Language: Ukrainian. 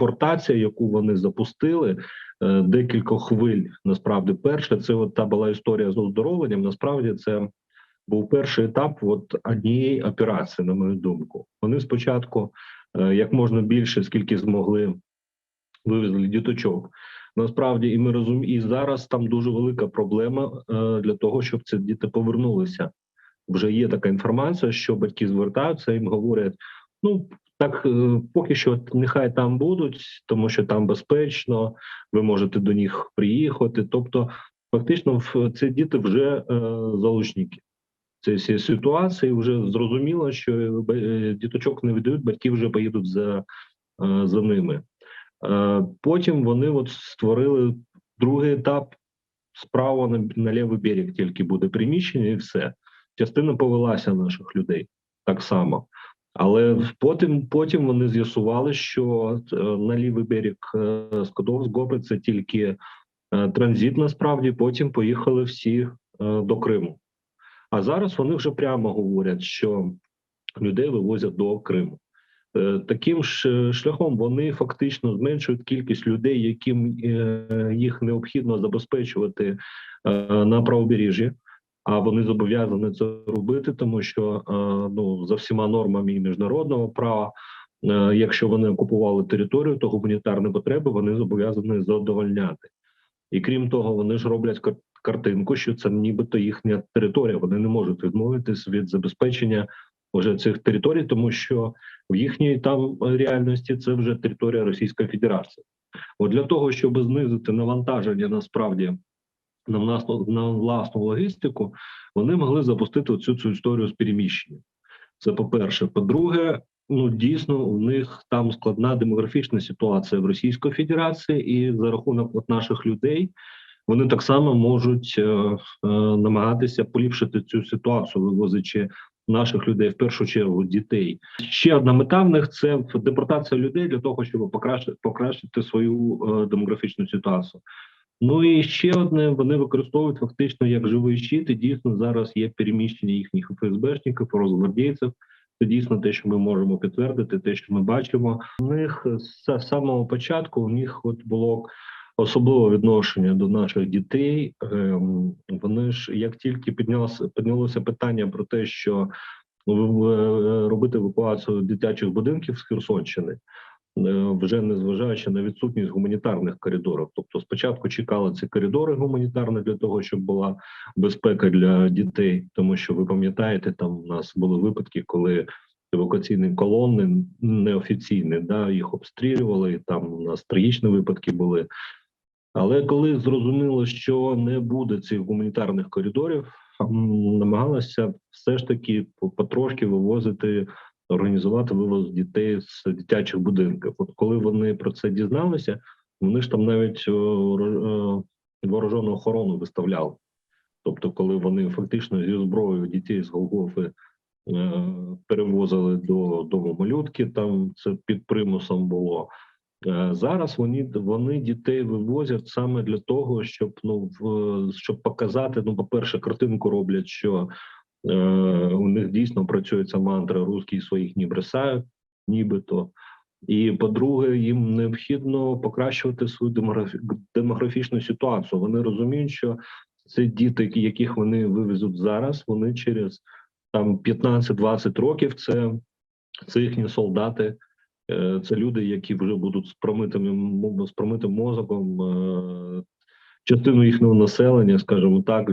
депортація, яку вони запустили, е, декілька хвиль. Насправді, перше, це от та була історія з оздоровленням. Насправді, це був перший етап от однієї операції, на мою думку. Вони спочатку е, як можна більше, скільки змогли, вивезли діточок. Насправді, і ми розуміємо, і зараз там дуже велика проблема е, для того, щоб ці діти повернулися. Вже є така інформація, що батьки звертаються, їм говорять: ну так, е, поки що нехай там будуть, тому що там безпечно, ви можете до них приїхати. Тобто, фактично, ці діти вже е, залучники. Цієї ситуації вже зрозуміло, що е, діточок не віддають, батьки вже поїдуть за, е, за ними. Е, Потім вони от створили другий етап. Справа на, на лівий берег тільки буде приміщення, і все. Частина повелася наших людей так само. Але потім, потім вони з'ясували, що е, на лівий берег е, Скадовськ-Гопи це тільки е, транзит, насправді, потім поїхали всі до Криму. А зараз вони вже прямо говорять, що людей вивозять до Криму. Таким ж шляхом вони фактично зменшують кількість людей, яким їх необхідно забезпечувати на правобережжі. А вони зобов'язані це робити, тому що е, ну за всіма нормами і міжнародного права, е, якщо вони окупували територію, то гуманітарні потреби вони зобов'язані задовольняти. І крім того, вони ж роблять картинку, що це нібито їхня територія. Вони не можуть відмовитись від забезпечення вже цих територій, тому що в їхній там реальності це вже територія Російської Федерації. От для того, щоб знизити навантаження насправді на власну, на власну логістику, вони могли запустити цю цю історію з переміщенням. Це по-перше. По-друге, ну дійсно у них там складна демографічна ситуація в Російській Федерації, і за рахунок от наших людей вони так само можуть е, е, намагатися поліпшити цю ситуацію, вивозячи наших людей в першу чергу дітей. Ще одна мета в них це депортація людей для того, щоб покращити, покращити свою е, демографічну ситуацію. Ну і ще одне вони використовують фактично як живий щит. І дійсно зараз є переміщення їхніх ФСБшників, розгвардійців. Це дійсно те, що ми можемо підтвердити, те, що ми бачимо. У них з самого початку у них от було особливе відношення до наших дітей. Ем, Вони ж як тільки піднялося піднялося питання про те, що робити евакуацію дитячих будинків з Херсонщини. Е, Вже незважаючи на відсутність гуманітарних коридорів, тобто спочатку чекали ці коридори гуманітарні для того, щоб була безпека для дітей, тому що ви пам'ятаєте, там у нас були випадки, коли евакуаційні колони неофіційні, да їх обстрілювали. і Там у нас трагічні випадки були. Але коли зрозуміло, що не буде цих гуманітарних коридорів, намагалася все ж таки по- потрошки вивозити, організувати вивоз дітей з дитячих будинків. От коли вони про це дізналися, вони ж там навіть ро- е, ворожену охорону виставляли. Тобто, коли вони фактично зі зброєю дітей з Голгофи е, перевозили до дому малютки, там це під примусом було. Е, Зараз вони вони дітей вивозять саме для того, щоб ну в щоб показати. Ну, по-перше, картинку роблять, що е, у них дійсно працює ця мантра русські своїх не бросають, нібито. І по-друге, їм необхідно покращувати свою демографі- демографічну ситуацію. Вони розуміють, що це діти, яких вони вивезуть зараз, вони через там 15-20 років це, це їхні солдати. Е, Це люди, які вже будуть з промитим мозоком, е, частину їхнього населення, скажімо так,